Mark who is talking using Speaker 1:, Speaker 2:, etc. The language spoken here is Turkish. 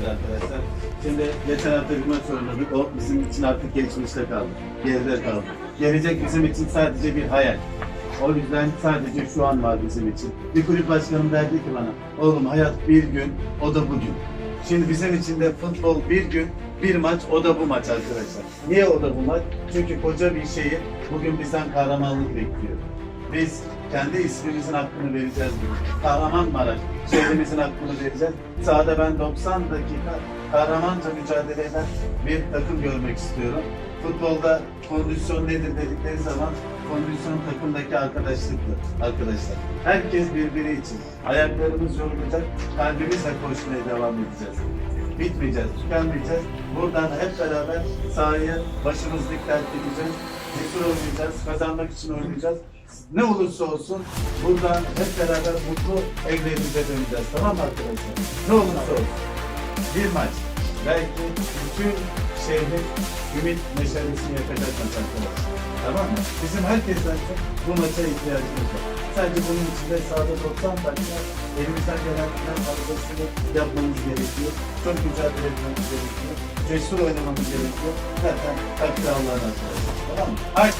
Speaker 1: değerli arkadaşlar. Şimdi geçen hafta maç oynadık. O bizim için artık geçmişte kaldı. Geride kaldı. Gelecek bizim için sadece bir hayal. O yüzden sadece şu an var bizim için. Bir kulüp başkanım derdi ki bana, oğlum hayat bir gün, o da bugün. Şimdi bizim için de futbol bir gün, bir maç, o da bu maç arkadaşlar. Niye o da bu maç? Çünkü koca bir şeyi bugün bizden kahramanlık bekliyor. Biz kendi ismimizin hakkını vereceğiz. Kahramanmaraş şehrimizin hakkını vereceğiz. Sahada ben 90 dakika kahramanca mücadele eden bir takım görmek istiyorum. Futbolda kondisyon nedir dedikleri zaman kondisyon takımdaki arkadaşlıktır arkadaşlar. Herkes birbiri için. Ayaklarımız yorulacak, kalbimizle koşmaya devam edeceğiz. Bitmeyeceğiz, tükenmeyeceğiz. Buradan hep beraber sahaya başımız dik terk edeceğiz. Cesur oynayacağız, kazanmak için oynayacağız. Ne olursa olsun buradan hep beraber mutlu evlerimize döneceğiz. Tamam mı arkadaşlar? Ne olursa olsun. Bir maç. Belki bütün şehrin ümit meşalesini yakacak maç arkadaşlar. Tamam mı? Bizim herkesten bu maça ihtiyacımız var. Sadece bunun için de sahada 90 dakika elimizden gelen en fazlasını yapmamız gerekiyor. Çok mücadele etmemiz gerekiyor. Cesur oynamamız gerekiyor. Zaten takdir Allah'ın arkadaşlar. Tamam mı? Haydi.